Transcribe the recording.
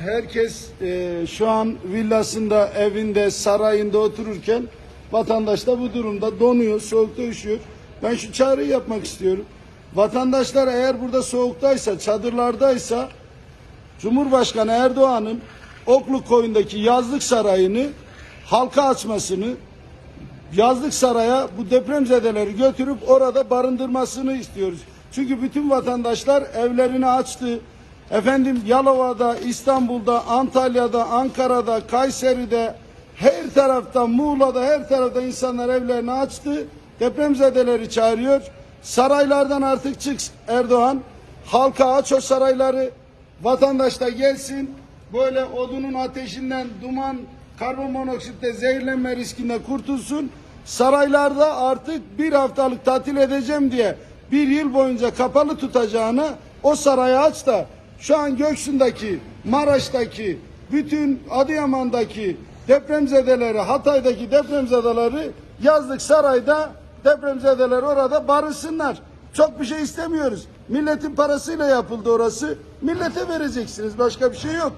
herkes e, şu an villasında, evinde, sarayında otururken vatandaş da bu durumda donuyor, soğukta üşüyor. Ben şu çağrıyı yapmak istiyorum. Vatandaşlar eğer burada soğuktaysa, çadırlardaysa Cumhurbaşkanı Erdoğan'ın Okluk Koyun'daki yazlık sarayını halka açmasını, yazlık saraya bu depremzedeleri götürüp orada barındırmasını istiyoruz. Çünkü bütün vatandaşlar evlerini açtı. Efendim Yalova'da, İstanbul'da, Antalya'da, Ankara'da, Kayseri'de her tarafta, Muğla'da her tarafta insanlar evlerini açtı. Depremzedeleri çağırıyor. Saraylardan artık çık Erdoğan. Halka aç o sarayları. Vatandaş da gelsin. Böyle odunun ateşinden duman, karbonmonoksitte zehirlenme riskinden kurtulsun. Saraylarda artık bir haftalık tatil edeceğim diye bir yıl boyunca kapalı tutacağına o sarayı aç da şu an Göksu'ndaki, Maraş'taki, bütün Adıyaman'daki depremzedeleri, Hatay'daki depremzedeleri yazlık sarayda depremzedeler orada barınsınlar. Çok bir şey istemiyoruz. Milletin parasıyla yapıldı orası. Millete vereceksiniz. Başka bir şey yok.